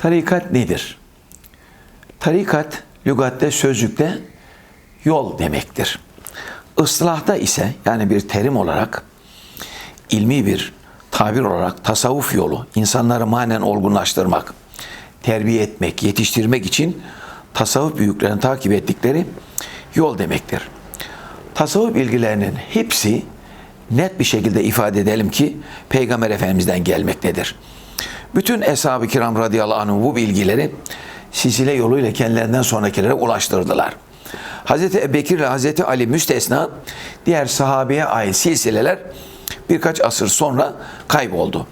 Tarikat nedir? Tarikat lügatte sözlükte yol demektir. Islahta ise yani bir terim olarak ilmi bir tabir olarak tasavvuf yolu insanları manen olgunlaştırmak, terbiye etmek, yetiştirmek için tasavvuf büyüklerinin takip ettikleri yol demektir. Tasavvuf bilgilerinin hepsi net bir şekilde ifade edelim ki Peygamber Efendimiz'den gelmektedir. Bütün Eshab-ı Kiram radıyallahu anh bu bilgileri silsile yoluyla kendilerinden sonrakilere ulaştırdılar. Hz. Ebubekir ile Hz. Ali müstesna diğer sahabeye ait silsileler birkaç asır sonra kayboldu.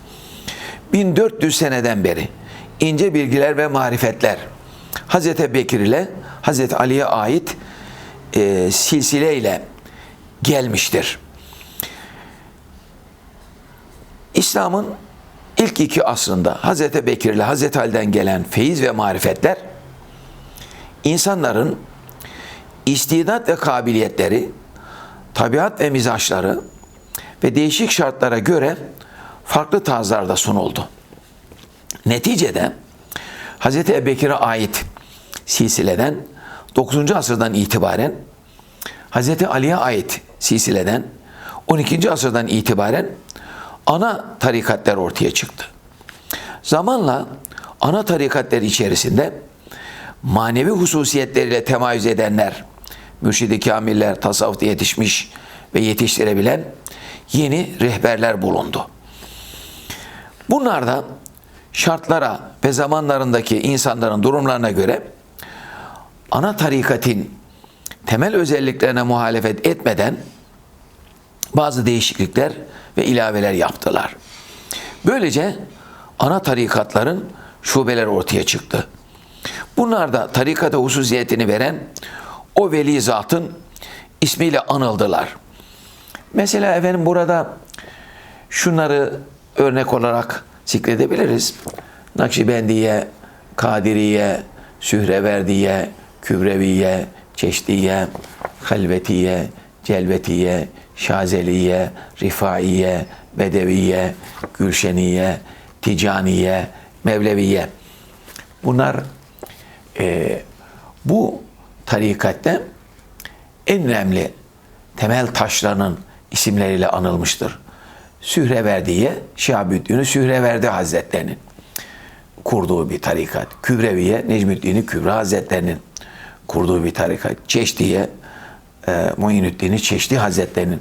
1400 seneden beri ince bilgiler ve marifetler Hz. Bekir ile Hz. Ali'ye ait e, silsile ile gelmiştir. İslam'ın ilk iki asrında Hz. Bekir ile Hz. Ali'den gelen feyiz ve marifetler insanların istidat ve kabiliyetleri, tabiat ve mizaçları ve değişik şartlara göre farklı tarzlarda sunuldu. Neticede Hz. Ebubekir'e ait silsileden 9. asırdan itibaren Hz. Ali'ye ait silsileden 12. asırdan itibaren ana tarikatlar ortaya çıktı. Zamanla ana tarikatlar içerisinde manevi hususiyetleriyle temayüz edenler, mürşidi kamiller, tasavvufta yetişmiş ve yetiştirebilen yeni rehberler bulundu. Bunlar da şartlara ve zamanlarındaki insanların durumlarına göre ana tarikatin temel özelliklerine muhalefet etmeden bazı değişiklikler ve ilaveler yaptılar. Böylece ana tarikatların şubeleri ortaya çıktı. Bunlar da tarikata hususiyetini veren o veli zatın ismiyle anıldılar. Mesela efendim burada şunları örnek olarak zikredebiliriz. Nakşibendiye, Kadiriye, Sühreverdiye, Kübreviye, Çeşdiye, Halvetiye, Celvetiye, Şazeliye, Rifaiye, Bedeviye, Gülşeniye, Ticaniye, Mevleviye. Bunlar e, bu tarikatte en önemli temel taşlarının isimleriyle anılmıştır. Sühreverdiye, Şihabüddin'i Sühreverdi Hazretlerinin kurduğu bir tarikat. Kübreviye, Necmüddin'i Kübra Hazretlerinin kurduğu bir tarikat. Çeşdiye, e, Muhyiddin'i Çeşdi Hazretlerinin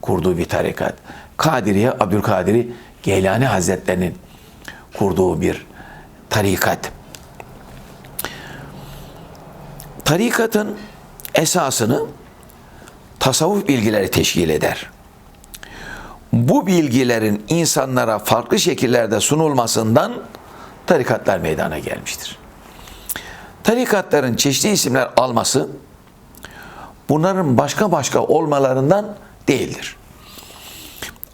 kurduğu bir tarikat. Kadiriye, Abdülkadir'i Geylani Hazretlerinin kurduğu bir tarikat. Tarikatın esasını tasavvuf bilgileri teşkil eder. Bu bilgilerin insanlara farklı şekillerde sunulmasından tarikatlar meydana gelmiştir. Tarikatların çeşitli isimler alması bunların başka başka olmalarından değildir.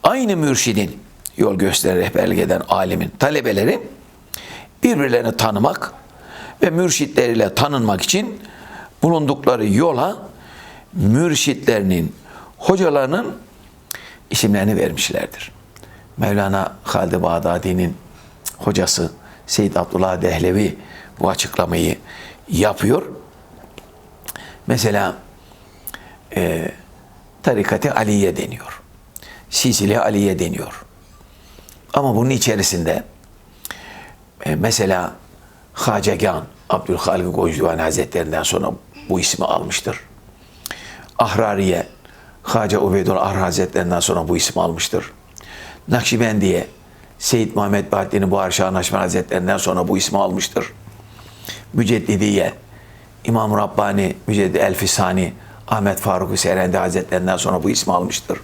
Aynı mürşidin yol gösteren rehberlik eden alimin talebeleri birbirlerini tanımak ve mürşitleriyle tanınmak için bulundukları yola mürşitlerinin, hocalarının isimlerini vermişlerdir. Mevlana Halid Bağdadi'nin hocası Seyyid Abdullah Dehlevi bu açıklamayı yapıyor. Mesela e, tarikati Aliye deniyor. Sisili Aliye deniyor. Ama bunun içerisinde e, mesela Hacegan, Abdülhalik Gojduani Hazretlerinden sonra bu ismi almıştır. Ahrariye, Hace Ubeydullah Ahrar Hazretlerinden sonra bu ismi almıştır. Nakşibendiye, Seyyid Muhammed Bahattin'i Buhar Şah Naşmen Hazretlerinden sonra bu ismi almıştır. Müceddidiye, İmam Rabbani, Müceddid Elfisani, Ahmet Faruk Serendi Hazretlerinden sonra bu ismi almıştır.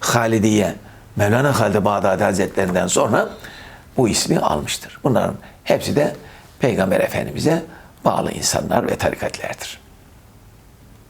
Halidiye, Mevlana Halid Bağdadi Hazretlerinden sonra bu ismi almıştır. Bunların hepsi de Peygamber Efendimiz'e bağlı insanlar ve tarikatlerdir.